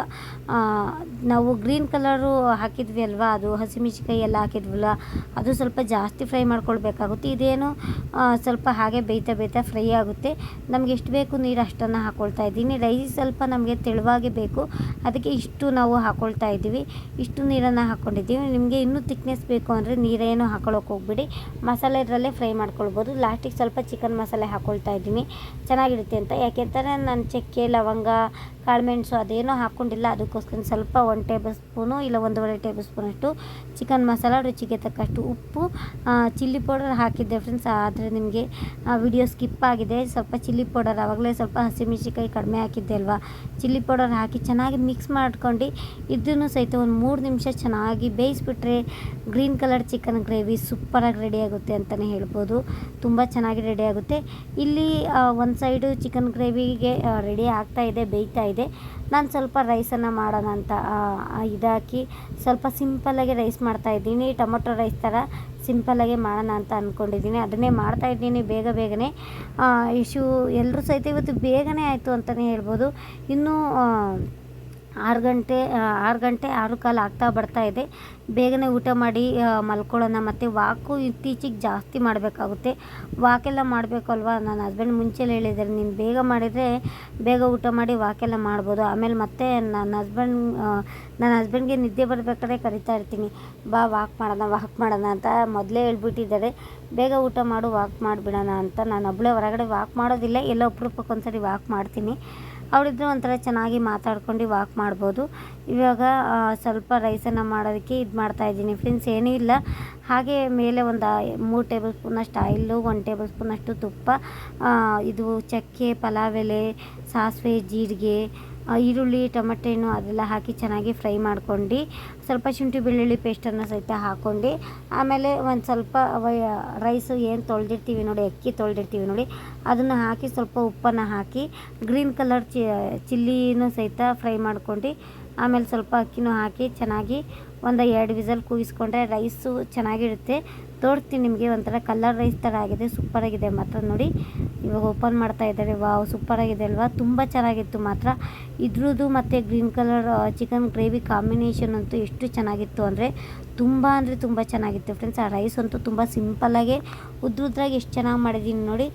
ನಾವು ಗ್ರೀನ್ ಕಲರು ಹಾಕಿದ್ವಿ ಅಲ್ವಾ, ಅದು ಹಸಿಮೆಣ್ಸಿಕಾಯಿ ಎಲ್ಲ ಹಾಕಿದ್ವಲ್ಲ, ಅದು ಸ್ವಲ್ಪ ಜಾಸ್ತಿ ಫ್ರೈ ಮಾಡ್ಕೊಳ್ಬೇಕಾಗುತ್ತೆ. ಇದೇನು ಸ್ವಲ್ಪ ಹಾಗೆ ಬೇಯ್ತಾ ಬೇಯ್ತಾ ಫ್ರೈ ಆಗುತ್ತೆ. ನಮಗೆ ಎಷ್ಟು ಬೇಕು ನೀರು ಅಷ್ಟನ್ನು ಹಾಕ್ಕೊಳ್ತಾ ಇದ್ದೀನಿ. ರೈಸ್ ಸ್ವಲ್ಪ ನಮಗೆ ತೆಳುವಾಗಿ ಬೇಕು, ಅದಕ್ಕೆ ಇಷ್ಟು ನಾವು ಹಾಕ್ಕೊಳ್ತಾ ಇದ್ದೀವಿ. ಇಷ್ಟು ನೀರನ್ನು ಹಾಕ್ಕೊಂಡಿದ್ದೀವಿ ನಿಮಗೆ ಇನ್ನೂ ತಿಕ್ನೆಸ್ ಬೇಕು ಅಂದರೆ ನೀರೇನು ಹಾಕೊಳ್ಳೋಕೆ ಹೋಗ್ಬಿಡಿ. ಮಸಾಲೆ ಇದರಲ್ಲೇ ಫ್ರೈ ಮಾಡ್ಕೊಳ್ಬೋದು. ಲಾಸ್ಟಿಗೆ ಸ್ವಲ್ಪ ಚಿಕನ್ ಮಸಾಲೆ ಹಾಕ್ಕೊಳ್ತಾ ಇದ್ದೀನಿ. ಚೆನ್ನಾಗಿರುತ್ತೆ ಅಂತ. ಯಾಕೆಂದರೆ ನಾನು ನಾನು ಚಕ್ಕೆ, ಲವಂಗ, ಕಾಳುಮೆಣಸು ಅದೇನೋ ಹಾಕ್ಕೊಂಡಿಲ್ಲ. ಅದಕ್ಕೋಸ್ಕರ ಸ್ವಲ್ಪ ಒಂದು ಟೇಬಲ್ ಸ್ಪೂನು ಇಲ್ಲ ಒಂದೂವರೆ ಟೇಬಲ್ ಸ್ಪೂನಷ್ಟು ಚಿಕನ್ ಮಸಾಲ, ರುಚಿಗೆ ತಕ್ಕಷ್ಟು ಉಪ್ಪು ಚಿಲ್ಲಿ ಪೌಡರ್ ಹಾಕಿದ್ದೆ ಫ್ರೆಂಡ್ಸ್. ಆದರೆ ನಿಮಗೆ ವಿಡಿಯೋ ಸ್ಕಿಪ್ ಆಗಿದೆ. ಸ್ವಲ್ಪ ಚಿಲ್ಲಿ ಪೌಡರ್ ಆವಾಗಲೇ ಸ್ವಲ್ಪ ಹಸಿಮೆಣಸಿಕಾಯಿ ಕಡಿಮೆ ಹಾಕಿದ್ದೆ ಅಲ್ವಾ? ಚಿಲ್ಲಿ ಪೌಡರ್ ಹಾಕಿ ಚೆನ್ನಾಗಿ ಮಿಕ್ಸ್ ಮಾಡ್ಕೊಂಡು ಇದನ್ನು ಸಹಿತ ಒಂದು ಮೂರು ನಿಮಿಷ ಚೆನ್ನಾಗಿ ಬೇಯಿಸ್ಬಿಟ್ರೆ ಗ್ರೀನ್ ಕಲರ್ ಚಿಕನ್ ಗ್ರೇವಿ ಸೂಪರಾಗಿ ರೆಡಿ ಆಗುತ್ತೆ ಅಂತಲೇ ಹೇಳ್ಬೋದು. ತುಂಬ ಚೆನ್ನಾಗಿ ರೆಡಿ ಆಗುತ್ತೆ. ಇಲ್ಲಿ ಒಂದು ಸೈಡು ಚಿಕನ್ ಗ್ರೇವಿಗೆ ರೆಡಿ ಆಗ್ತಾ ಇದೆ, ಬೇಯ್ತಾ ಇದೆ. ನಾನು ಸ್ವಲ್ಪ ರೈಸನ್ನು ಮಾಡೋಣ ಅಂತ ಇದಾಕಿ ಸ್ವಲ್ಪ ಸಿಂಪಲ್ಲಾಗಿ ರೈಸ್ ಮಾಡ್ತಾ ಇದ್ದೀನಿ. ಟೊಮೊಟೊ ರೈಸ್ ಥರ ಸಿಂಪಲ್ಲಾಗಿ ಮಾಡೋಣ ಅಂತ ಅಂದ್ಕೊಂಡಿದ್ದೀನಿ ಅದನ್ನೇ ಮಾಡ್ತಾ ಇದ್ದೀನಿ ಬೇಗ ಬೇಗನೆ. ಇಶ್ಯೂ ಎಲ್ಲರೂ ಸಹಿತ ಇವತ್ತು ಬೇಗನೆ ಆಯಿತು ಅಂತಲೇ ಹೇಳ್ಬೋದು. ಇನ್ನೂ ಆರು ಗಂಟೆ ಆರು ಗಂಟೆ ಆರು ಕಾಲು ಆಗ್ತಾ ಬರ್ತಾ ಇದೆ. ಬೇಗನೆ ಊಟ ಮಾಡಿ ಮಲ್ಕೊಳ್ಳೋಣ. ಮತ್ತು ವಾಕು ಇತ್ತೀಚೆಗೆ ಜಾಸ್ತಿ ಮಾಡಬೇಕಾಗುತ್ತೆ. ವಾಕೆಲ್ಲ ಮಾಡಬೇಕಲ್ವಾ? ನನ್ನ ಹಸ್ಬೆಂಡ್ ಮುಂಚೆಲೇ ಹೇಳಿದ್ದಾರೆ, ನೀನು ಬೇಗ ಮಾಡಿದರೆ ಬೇಗ ಊಟ ಮಾಡಿ ವಾಕೆಲ್ಲ ಮಾಡ್ಬೋದು. ಆಮೇಲೆ ಮತ್ತೆ ನನ್ನ ಹಸ್ಬೆಂಡ್ ನನ್ನ ಹಸ್ಬೆಂಡ್ಗೆ ನಿದ್ದೆ ಬರಬೇಕಾದ್ರೆ ಕರಿತಾ ಇರ್ತೀನಿ. ಬಾ, ವಾಕ್ ಮಾಡೋಣ ವಾಕ್ ಮಾಡೋಣ ಅಂತ ಮೊದಲೇ ಹೇಳ್ಬಿಟ್ಟಿದ್ದಾರೆ. ಬೇಗ ಊಟ ಮಾಡು, ವಾಕ್ ಮಾಡಿಬಿಡೋಣ ಅಂತ. ನಾನು ಒಬ್ಬಳೇ ಹೊರಗಡೆ ವಾಕ್ ಮಾಡೋದಿಲ್ಲ. ಎಲ್ಲ ಅಪರೂಪಕ್ಕೆ ಪಕ್ಕೊಂದ್ಸರಿ ವಾಕ್ ಮಾಡ್ತೀನಿ. ಅವಳಿದ್ರೆ ಒಂಥರ ಚೆನ್ನಾಗಿ ಮಾತಾಡ್ಕೊಂಡು ವಾಕ್ ಮಾಡ್ಬೋದು. ಇವಾಗ ಸ್ವಲ್ಪ ರೈಸನ್ನು ಮಾಡೋದಕ್ಕೆ ಇದು ಮಾಡ್ತಾಯಿದ್ದೀನಿ ಫ್ರೆಂಡ್ಸ್ ಏನೂ ಇಲ್ಲ. ಹಾಗೆ ಮೇಲೆ ಒಂದು ಮೂರು ಟೇಬಲ್ ಸ್ಪೂನಷ್ಟು ಆಯಿಲು ಒಂದು ಟೇಬಲ್ ಸ್ಪೂನಷ್ಟು ತುಪ್ಪ ಇದು ಚಕ್ಕೆ, ಪಲಾವ್ ಎಲೆ, ಸಾಸಿವೆ, ಜೀರಿಗೆ ಈರುಳ್ಳಿ, ಟೊಮೆಟೊ ಅದೆಲ್ಲ ಹಾಕಿ ಚೆನ್ನಾಗಿ ಫ್ರೈ ಮಾಡ್ಕೊಂಡು ಸ್ವಲ್ಪ ಶುಂಠಿ ಬೆಳ್ಳುಳ್ಳಿ ಪೇಸ್ಟನ್ನು ಸಹಿತ ಹಾಕ್ಕೊಂಡು ಆಮೇಲೆ ಒಂದು ಸ್ವಲ್ಪ ರೈಸು ಏನು ತೊಳೆದಿರ್ತೀವಿ ನೋಡಿ, ಅಕ್ಕಿ ತೊಳೆದಿರ್ತೀವಿ ನೋಡಿ, ಅದನ್ನು ಹಾಕಿ ಸ್ವಲ್ಪ ಉಪ್ಪನ್ನು ಹಾಕಿ ಗ್ರೀನ್ ಕಲರ್ ಚಿ, ಚಿಲ್ಲಿನೂ ಸಹಿತ ಫ್ರೈ ಮಾಡ್ಕೊಂಡು ಆಮೇಲೆ ಸ್ವಲ್ಪ ಅಕ್ಕಿನೂ ಹಾಕಿ ಚೆನ್ನಾಗಿ ಒಂದು ಎರಡು ವಿಸಲ್ ಕೂಗಿಸ್ಕೊಂಡ್ರೆ ರೈಸು ಚೆನ್ನಾಗಿರುತ್ತೆ. ತೋರಿಸ್ತೀನಿ ನಿಮಗೆ ಒಂಥರ ಕಲರ್ ರೈಸ್ ಥರ ಆಗಿದೆ, ಸೂಪರಾಗಿದೆ ಮಾತ್ರ ನೋಡಿ. ಇವಾಗ ಓಪನ್ ಮಾಡ್ತಾ ಇದ್ದಾರೆ. ವಾವ್ ಸೂಪರಾಗಿದೆ ಅಲ್ವಾ? ತುಂಬ ಚೆನ್ನಾಗಿತ್ತು ಮಾತ್ರ. ಇದ್ರದ್ದು ಮತ್ತು green colour chicken gravy combination ಅಂತೂ ಎಷ್ಟು ಚೆನ್ನಾಗಿತ್ತು ಅಂದರೆ ತುಂಬ ಅಂದರೆ ತುಂಬ ಚೆನ್ನಾಗಿತ್ತು ಫ್ರೆಂಡ್ಸ್ ಆ ರೈಸ್ ಅಂತೂ ತುಂಬ ಸಿಂಪಲ್ಲಾಗೆ ಉದ್ರುದ್ರಾಗಿ ಎಷ್ಟು ಚೆನ್ನಾಗಿ ಮಾಡಿದ್ದೀನಿ ನೋಡಿ.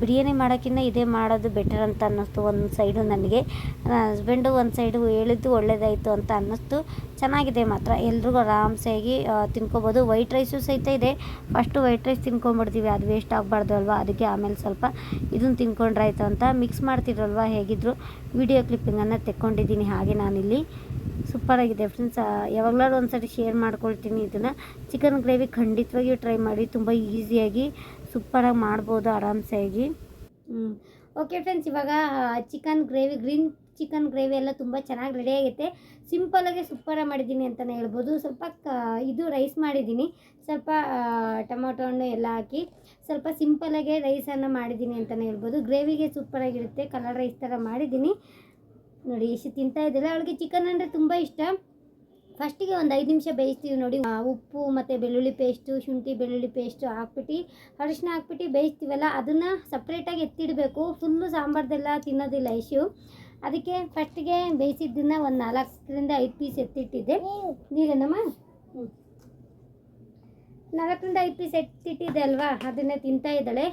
ಬಿರಿಯಾನಿ ಮಾಡೋಕ್ಕಿಂತ ಇದೇ ಮಾಡೋದು ಬೆಟರ್ ಅಂತ ಅನ್ನಿಸ್ತು ಒಂದು ಸೈಡು ನನಗೆ. ನನ್ನ ಹಸ್ಬೆಂಡು ಒಂದು ಸೈಡು ಹೇಳಿದ್ದು ಒಳ್ಳೆಯದಾಯಿತು ಅಂತ ಅನ್ನಿಸ್ತು. ಚೆನ್ನಾಗಿದೆ ಮಾತ್ರ. ಎಲ್ರಿಗೂ ಆರಾಮ್ಸಾಗಿ ತಿನ್ಕೋಬೋದು. ವೈಟ್ ರೈಸು ಸಹಿತ ಇದೆ. ಫಸ್ಟು ವೈಟ್ ರೈಸ್ ತಿನ್ಕೊಂಬಿಡ್ತೀವಿ ಅದು ವೇಸ್ಟ್ ಆಗಬಾರ್ದು ಅಲ್ವಾ? ಅದಕ್ಕೆ ಆಮೇಲೆ ಸ್ವಲ್ಪ ಇದನ್ನು ತಿನ್ಕೊಂಡ್ರಾಯ್ತು ಅಂತ ಮಿಕ್ಸ್ ಮಾಡ್ತಿರಲ್ವ ಹೇಗಿದ್ರು? ವಿಡಿಯೋ ಕ್ಲಿಪ್ಪಿಂಗನ್ನು ತೆಕ್ಕೊಂಡಿದ್ದೀನಿ ಹಾಗೆ ನಾನಿಲ್ಲಿ. ಸೂಪರಾಗಿದೆ ಫ್ರೆಂಡ್ಸ್ ಯಾವಾಗಲಾದ್ರು ಒಂದು ಸರಿ ಶೇರ್ ಮಾಡ್ಕೊಳ್ತೀನಿ ಇದನ್ನು. ಚಿಕನ್ ಗ್ರೇವಿ ಖಂಡಿತವಾಗಿಯೂ ಟ್ರೈ ಮಾಡಿ, ತುಂಬ ಈಸಿಯಾಗಿ ಸೂಪರಾಗಿ ಮಾಡ್ಬೋದು ಆರಾಮ್ಸಾಗಿ ಹ್ಞೂ ಓಕೆ ಫ್ರೆಂಡ್ಸ್ ಇವಾಗ chicken gravy green chicken gravy ಎಲ್ಲ ತುಂಬ ಚೆನ್ನಾಗಿ ರೆಡಿ ಆಗೈತೆ. ಸಿಂಪಲಾಗಿ ಸೂಪರಾಗಿ ಮಾಡಿದ್ದೀನಿ ಅಂತಲೇ ಹೇಳ್ಬೋದು. ಸ್ವಲ್ಪ ಇದು ರೈಸ್ ಮಾಡಿದ್ದೀನಿ. ಸ್ವಲ್ಪ ಟೊಮೊಟೊ ಹಣ್ಣು ಎಲ್ಲ ಹಾಕಿ, ಸ್ವಲ್ಪ ಸಿಂಪಲಾಗೆ ರೈಸನ್ನು ಮಾಡಿದ್ದೀನಿ ಅಂತಲೇ ಹೇಳ್ಬೋದು. ಗ್ರೇವಿಗೆ ಸೂಪರಾಗಿರುತ್ತೆ. ಕಲರ್ ರೈಸ್ ಥರ ಮಾಡಿದ್ದೀನಿ. ನೋಡಿ ಎಷ್ಟು ತಿಂತಾ ಇದ್ದಿಲ್ಲ. ಅವಳಿಗೆ ಚಿಕನ್ ಅಂದರೆ ತುಂಬ ಇಷ್ಟ. ಫಸ್ಟಿಗೆ ಒಂದು ಐದು ನಿಮಿಷ ಬೇಯಿಸ್ತೀವಿ ನೋಡಿ. ಉಪ್ಪು ಮತ್ತು ಬೆಳ್ಳುಳ್ಳಿ ಪೇಸ್ಟು ಶುಂಠಿ ಬೆಳ್ಳುಳ್ಳಿ ಪೇಸ್ಟು ಹಾಕ್ಬಿಟ್ಟು ಅರಿಶಿನ ಹಾಕ್ಬಿಟ್ಟು ಬೇಯಿಸ್ತೀವಲ್ಲ ಅದನ್ನು ಸಪ್ರೇಟಾಗಿ ಎತ್ತಿಡಬೇಕು. ಫುಲ್ಲು ಸಾಂಬಾರ್ದೆಲ್ಲ ತಿನ್ನೋದಿಲ್ಲ ಇಶ್ಯೂ ಅದಕ್ಕೆ ಫಸ್ಟಿಗೆ ಬೇಯಿಸಿದ್ದನ್ನು ಒಂದು ನಾಲ್ಕರಿಂದ ಐದು ಪೀಸ್ ಎತ್ತಿಟ್ಟಿದ್ದೆ. ನೀರೇನಮ್ಮ? ಹ್ಞೂ ನಾಲ್ಕರಿಂದ ಐದು ಪೀಸ್ ಎತ್ತಿಟ್ಟಿದೆ ಅಲ್ವಾ ಅದನ್ನೇ ತಿಂತಾ ಇದ್ದಾಳೆ.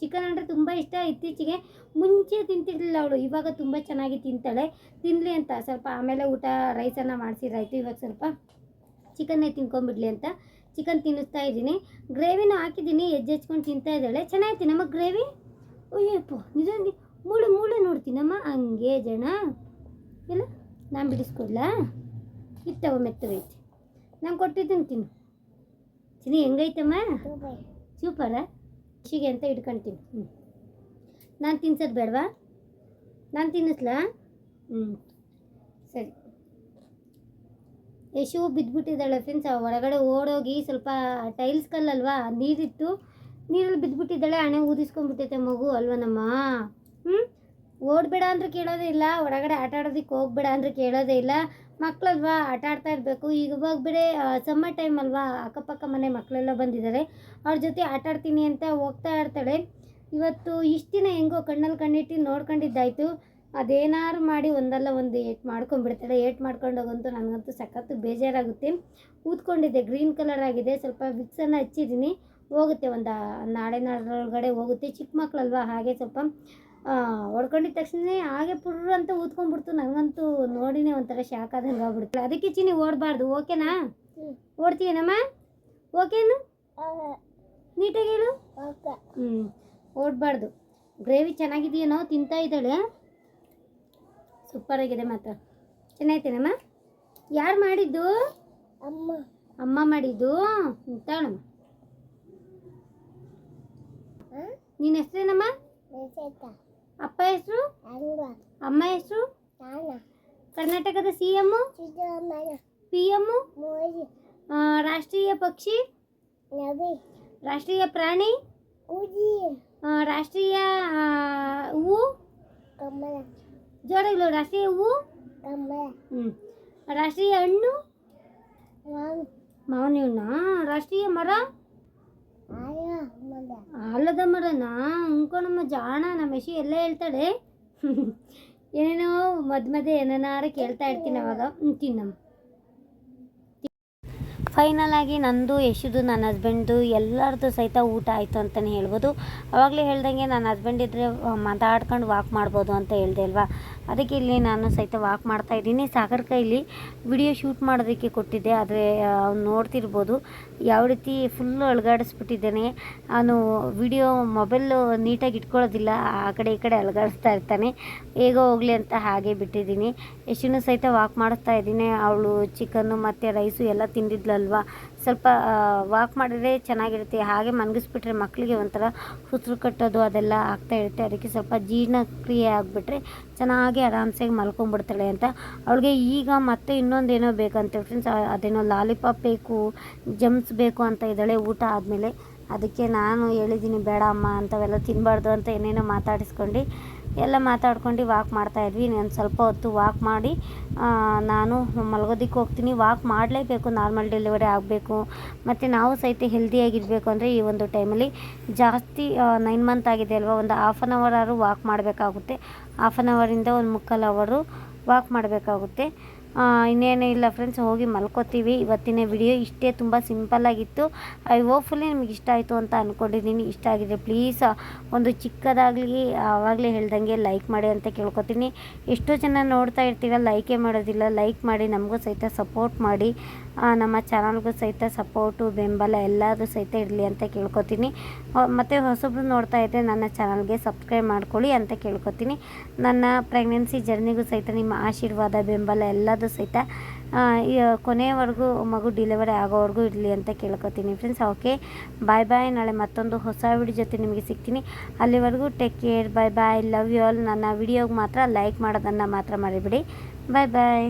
ಚಿಕನ್ ಅಂದರೆ ತುಂಬ ಇಷ್ಟ. ಇತ್ತೀಚೆಗೆ ಮುಂಚೆ ತಿಂತಿರ್ಲಿಲ್ಲ ಅವಳು. ಇವಾಗ ತುಂಬ ಚೆನ್ನಾಗಿ ತಿಂತಾಳೆ. ತಿನ್ನಲಿ ಅಂತ. ಸ್ವಲ್ಪ ಆಮೇಲೆ ಊಟ ರೈಸನ್ನು ಮಾಡಿಸಿರಾಯ್ತು ಇವಾಗ ಸ್ವಲ್ಪ ಚಿಕನ್ನೇ ತಿನ್ಕೊಂಬಿಡ್ಲಿ ಅಂತ ಚಿಕನ್ ತಿನ್ನಿಸ್ತಾ ಇದ್ದೀನಿ. ಗ್ರೇವಿನೂ ಹಾಕಿದ್ದೀನಿ. ಎಜ್ಜೆ ಹೆಚ್ಕೊಂಡು ತಿಂತಾ ಇದ್ದಾಳೆ. ಚೆನ್ನಾಗಿ ನಮ್ಮ ಗ್ರೇವಿ? ಅಯ್ಯಪ್ಪ ನಿಜ ಮೂಳು ಮೂಳೆ ನೋಡ್ತೀನಮ್ಮ. ಹಂಗೆ ಜನ. ಇಲ್ಲ? ನಾನು ಬಿಡಿಸ್ಕೊಡ್ಲಾ? ಇತ್ತವ ಮೆತ್ತಗೈತಿ ನಾನು ಕೊಟ್ಟಿದ್ದೀನಿ ತಿನ್ನು. ಚಿನಿ ಹೆಂಗೈತಮ್ಮ? ಸೂಪರ. ಖುಷಿಗೆ ಅಂತ ಇಟ್ಕೊಳ್ತೀನಿ ಹ್ಞೂ ನಾನು ತಿನ್ಸೋದು ಬೇಡವಾ? ನಾನು ತಿನ್ನಿಸ್ಲಾ? ಹ್ಞೂ ಸರಿ. ಯಶು ಬಿದ್ದುಬಿಟ್ಟಿದ್ದಾಳೆ ಫ್ರೆಂಡ್ಸ್ ಹೊರಗಡೆ ಓಡೋಗಿ ಸ್ವಲ್ಪ ಟೈಲ್ಸ್ ಕಲ್ಲಲ್ವಾ ನೀರಿತ್ತು ನೀರಲ್ಲಿ ಬಿದ್ದುಬಿಟ್ಟಿದ್ದಾಳೆ ಹಣೆ ಊದಿಸ್ಕೊಂಡ್ಬಿಟ್ಟೈತೆ ಮಗು ಅಲ್ವನಮ್ಮ? ಹ್ಞೂ ಓಡಬೇಡ ಅಂದ್ರೆ ಕೇಳೋದೇ ಇಲ್ಲ ಹೊರಗಡೆ ಆಟ ಆಡೋದಕ್ಕೆ ಹೋಗ್ಬೇಡ ಅಂದ್ರೆ ಕೇಳೋದೇ ಇಲ್ಲ. ಮಕ್ಕಳಲ್ವಾ ಆಟ ಆಡ್ತಾ ಇರಬೇಕು. ಈಗ ಇವಾಗ ಬಿಡೆ ಸಮ್ಮರ್ ಟೈಮ್ ಅಲ್ವಾ? ಅಕ್ಕಪಕ್ಕ ಮನೆ ಮಕ್ಕಳೆಲ್ಲ ಬಂದಿದ್ದಾರೆ. ಅವ್ರ ಜೊತೆ ಆಟ ಆಡ್ತೀನಿ ಅಂತ ಹೋಗ್ತಾ ಇರ್ತಾಳೆ. ಇವತ್ತು ಇಷ್ಟು ದಿನ ಹೆಂಗೋ ಕಣ್ಣಲ್ಲಿ ಕಣ್ಣಿಟ್ಟು ನೋಡ್ಕೊಂಡಿದ್ದಾಯ್ತು. ಅದೇನಾರು ಮಾಡಿ ಒಂದಲ್ಲ ಒಂದು ಏಟ್ ಮಾಡ್ಕೊಂಡ್ಬಿಡ್ತಾಳೆ. ಏಟ್ ಮಾಡ್ಕೊಂಡೋಗಂತೂ ನನಗಂತೂ ಸಖತ್ತು ಬೇಜಾರಾಗುತ್ತೆ. ಊದ್ಕೊಂಡಿದ್ದೆ ಗ್ರೀನ್ ಕಲರ್ ಆಗಿದೆ. ಸ್ವಲ್ಪ ವಿಕ್ಸನ್ನು ಹಚ್ಚಿದ್ದೀನಿ. ಹೋಗುತ್ತೆ ಒಂದು, ನಾಳೆ ನಾಡೊಳಗಡೆ ಹೋಗುತ್ತೆ. ಚಿಕ್ಕ ಮಕ್ಕಳಲ್ವಾ ಹಾಗೆ ಸ್ವಲ್ಪ ಆ, ಹೊಡ್ಕೊಂಡಿದ್ದ ತಕ್ಷಣ ಹಾಗೆ ಪುರ್ರ ಅಂತ ಊದ್ಕೊಂಡ್ಬಿಡ್ತು. ನನಗಂತೂ ನೋಡಿನೇ ಒಂಥರ ಶಾಕ್ ಆದಂಗೆ ಆಗ್ಬಿಡ್ತು. ಅದಕ್ಕೆ ಚೀನಿ ಓಡಬಾರ್ದು ಓಕೆನಾ? ಓಡ್ತೀಯನಮ್ಮ? ಓಕೆನು? ನೀಟಾಗಿ ಹೇಳು. ಹ್ಞೂ ಓಡಬಾರ್ದು. ಗ್ರೇವಿ ಚೆನ್ನಾಗಿದೆಯೇನೋ ತಿಂತಾ ಇದ್ದಾಳೆ. ಸೂಪರ್ ಆಗಿದೆ ಚೆನ್ನಾಗಿತ್ತೇನಮ್ಮ ಯಾರು ಮಾಡಿದ್ದು? ಅಮ್ಮ. ಅಮ್ಮ ಮಾಡಿದ್ದು? ತಾಳಮ್ಮ. ನಿನ್ನ ಹೆಸರೇನಮ್ಮ? ಅಪ್ಪ ಹೆಸರು ಅಂಗ ಅಮ್ಮ ಹೆಸರು ತಾನ ಕರ್ನಾಟಕದ C M Siddaramaiah P M Modi ರಾಷ್ಟ್ರೀಯ ಪಕ್ಷಿ ನಬಿ ರಾಷ್ಟ್ರೀಯ ಪ್ರಾಣಿ ಉದಿ ಆ, ರಾಷ್ಟ್ರೀಯ ಆ, ಹೂವು ಕಮಲ ಜೋರಾಗ್ಲು ರಾಷ್ಟ್ರೀಯ ಹೂವು ಕಮಲ ಹ್ಞೂ ರಾಷ್ಟ್ರೀಯ ಹಣ್ಣು ವಾಂಗ್ ಮಾವಿನ ಹಣ್ಣಾ ರಾಷ್ಟ್ರೀಯ ಮರ ಆಯ ಮದ ಆಲದ ಮರನಾ? ನಮ್ಮ ಜಾಣ, ನಮ್ಮ ಯಶಿ ಎಲ್ಲ ಹೇಳ್ತಾಳೆ. ಏನೇನೋ ಮಧ್ಯ ಮಧ್ಯೆ ಏನೇನಾರು ಕೇಳ್ತಾ ಇರ್ತೀನಿ ಅವಾಗ. ತಿನ್ನಮ್ಮ. ಫೈನಲ್ ಆಗಿ ನಂದು, ಯಶುದು, ನನ್ನ ಹಸ್ಬೆಂಡ್ದು ಎಲ್ಲರದ್ದು ಸಹಿತ ಊಟ ಆಯಿತು ಅಂತಲೇ ಹೇಳ್ಬೋದು. ಅವಾಗಲೇ ಹೇಳ್ದಂಗೆ ನನ್ನ ಹಸ್ಬೆಂಡ್ ಇದ್ದರೆ ಮಾತಾಡ್ಕೊಂಡು ವಾಕ್ ಮಾಡ್ಬೋದು ಅಂತ ಹೇಳ್ದೆ ಅಲ್ವಾ? ಅದಕ್ಕೆ ಇಲ್ಲಿ ನಾನು ಸಹಿತ ವಾಕ್ ಮಾಡ್ತಾ ಇದ್ದೀನಿ. ಸಾಗರ್ ಕೈಲಿ ವಿಡಿಯೋ ಶೂಟ್ ಮಾಡೋದಕ್ಕೆ ಕೊಟ್ಟಿದ್ದೆ. ಆದರೆ ಅವ್ನು ನೋಡ್ತಿರ್ಬೋದು. ಯಾವ ರೀತಿ ಫುಲ್ಲು ಅಳ್ಗಾಡಿಸ್ಬಿಟ್ಟಿದ್ದಾನೆ. ಅವನು ವಿಡಿಯೋ ಮೊಬೈಲು ನೀಟಾಗಿ ಇಟ್ಕೊಳ್ಳೋದಿಲ್ಲ. ಆ ಕಡೆ ಈ ಕಡೆ ಅಳಗಾಡಿಸ್ತಾ ಇರ್ತಾನೆ. ಹೇಗೋ ಹೋಗಲಿ ಅಂತ ಹಾಗೆ ಬಿಟ್ಟಿದ್ದೀನಿ. ಯಶುನು ಸಹಿತ ವಾಕ್ ಮಾಡಿಸ್ತಾ ಇದ್ದೀನಿ. ಅವಳು ಚಿಕನ್ನು ಮತ್ತು ರೈಸು ಎಲ್ಲ ತಿಂದಿದ್ಲಲ್ವಾ ಸ್ವಲ್ಪ ವಾಕ್ ಮಾಡಿದ್ರೆ ಚೆನ್ನಾಗಿರುತ್ತೆ. ಹಾಗೆ ಮನಗಿಸ್ಬಿಟ್ರೆ ಮಕ್ಕಳಿಗೆ ಒಂಥರ ಹುಸ್ರು ಕಟ್ಟೋದು ಅದೆಲ್ಲ ಆಗ್ತಾ ಇರುತ್ತೆ. ಅದಕ್ಕೆ ಸ್ವಲ್ಪ ಜೀರ್ಣಕ್ರಿಯೆ ಆಗಿಬಿಟ್ರೆ ಚೆನ್ನಾಗಿ ಆರಾಮ್ಸೆ ಮಲ್ಕೊಂಡ್ಬಿಡ್ತಾಳೆ ಅಂತ ಅವಳಿಗೆ ಈಗ ಮತ್ತೆ ಇನ್ನೊಂದೇನೋ ಬೇಕಂತೆ ಫ್ರೆಂಡ್ಸ್ ಅದೇನೋ ಲಾಲಿಪಾಪ್ ಬೇಕು ಜಮ್ಸ್ ಬೇಕು ಅಂತ ಇದ್ದಾಳೆ ಊಟ ಆದಮೇಲೆ. ಅದಕ್ಕೆ ನಾನು ಹೇಳಿದ್ದೀನಿ ಬೇಡ ಅಮ್ಮ ಅಂಥವೆಲ್ಲ ತಿನ್ನಬಾರ್ದು ಅಂತ ಏನೇನೋ ಮಾತಾಡಿಸ್ಕೊಂಡು ಎಲ್ಲ ಮಾತಾಡ್ಕೊಂಡು ವಾಕ್ ಮಾಡ್ತಾ ಇದ್ವಿ. ನಾನು ಸ್ವಲ್ಪ ಹೊತ್ತು ವಾಕ್ ಮಾಡಿ ನಾನು ಮಲ್ಗೋದಿಕ್ಕೆ ಹೋಗ್ತೀನಿ. ವಾಕ್ ಮಾಡಲೇಬೇಕು ನಾರ್ಮಲ್ ಡೆಲಿವರಿ ಆಗಬೇಕು. ಮತ್ತು ನಾವು ಸಹಿತ ಹೆಲ್ದಿಯಾಗಿರಬೇಕು ಅಂದರೆ ಈ ಒಂದು ಟೈಮಲ್ಲಿ ಜಾಸ್ತಿ ನೈನ್ ಮಂತ್ ಆಗಿದೆ ಅಲ್ವಾ? ಒಂದು ಹಾಫ್ ಆನ್ ಅವರ್ ಆದರೂ ವಾಕ್ ಮಾಡಬೇಕಾಗುತ್ತೆ. ಹಾಫ್ ಆನ್ ಅವರಿಂದ ಒಂದು ಮುಕ್ಕಾಲು ಅವರು ವಾಕ್ ಮಾಡಬೇಕಾಗುತ್ತೆ. ಇನ್ನೇನು ಇಲ್ಲ ಫ್ರೆಂಡ್ಸ್ ಹೋಗಿ ಮಲ್ಕೋತೀವಿ. ಇವತ್ತಿನ ವಿಡಿಯೋ ಇಷ್ಟೇ, ತುಂಬ ಸಿಂಪಲ್ಲಾಗಿತ್ತು ಐ ಹೋಪ್ಫುಲಿ ನಿಮ್ಗೆ ಇಷ್ಟ ಆಯಿತು ಅಂತ ಅಂದ್ಕೊಂಡಿದ್ದೀನಿ ಇಷ್ಟ ಆಗಿದೆ ಪ್ಲೀಸ್ ಒಂದು ಚಿಕ್ಕದಾಗಲಿ, ಆವಾಗಲೇ ಹೇಳ್ದಂಗೆ ಲೈಕ್ ಮಾಡಿ ಅಂತ ಕೇಳ್ಕೊತೀನಿ. ಎಷ್ಟೋ ಜನ ನೋಡ್ತಾ ಇರ್ತೀರ ಲೈಕೇ ಮಾಡೋದಿಲ್ಲ. ಲೈಕ್ ಮಾಡಿ, ನಮಗೂ ಸಹಿತ ಸಪೋರ್ಟ್ ಮಾಡಿ. ನಮ್ಮ ಚಾನಲ್ಗೂ ಸಹಿತ ಸಪೋರ್ಟು ಬೆಂಬಲ ಎಲ್ಲದೂ ಸಹಿತ ಇರಲಿ ಅಂತ ಕೇಳ್ಕೊತೀನಿ. ಮತ್ತು ಹೊಸಬ್ರು ನೋಡ್ತಾ ಇದ್ದರೆ ನನ್ನ ಚಾನಲ್ಗೆ ಸಬ್ಸ್ಕ್ರೈಬ್ ಮಾಡ್ಕೊಳ್ಳಿ ಅಂತ ಕೇಳ್ಕೊತೀನಿ. ನನ್ನ ಪ್ರೆಗ್ನೆನ್ಸಿ ಜರ್ನಿಗೂ ಸಹಿತ ನಿಮ್ಮ ಆಶೀರ್ವಾದ, ಬೆಂಬಲ ಎಲ್ಲದೂ ಸಹಿತ. ಕೊನೆಯವರೆಗೂ ಮಗು ಡಿಲಿವರಿ ಆಗೋವರೆಗೂ ಇರಲಿ ಅಂತ ಕೇಳ್ಕೊತೀನಿ ಫ್ರೆಂಡ್ಸ್ ಓಕೆ ಬಾಯ್ ಬಾಯ್ ನಾಳೆ ಮತ್ತೊಂದು ಹೊಸ ವಿಡಿಯೋ ಜೊತೆ ನಿಮಗೆ ಸಿಗ್ತೀನಿ. ಅಲ್ಲಿವರೆಗೂ take care bye bye love you all ನನ್ನ ವಿಡಿಯೋಗೆ ಮಾತ್ರ ಲೈಕ್ ಮಾಡೋದನ್ನು ಮಾತ್ರ ಮಾಡಿಬಿಡಿ ಬಾಯ್ ಬಾಯ್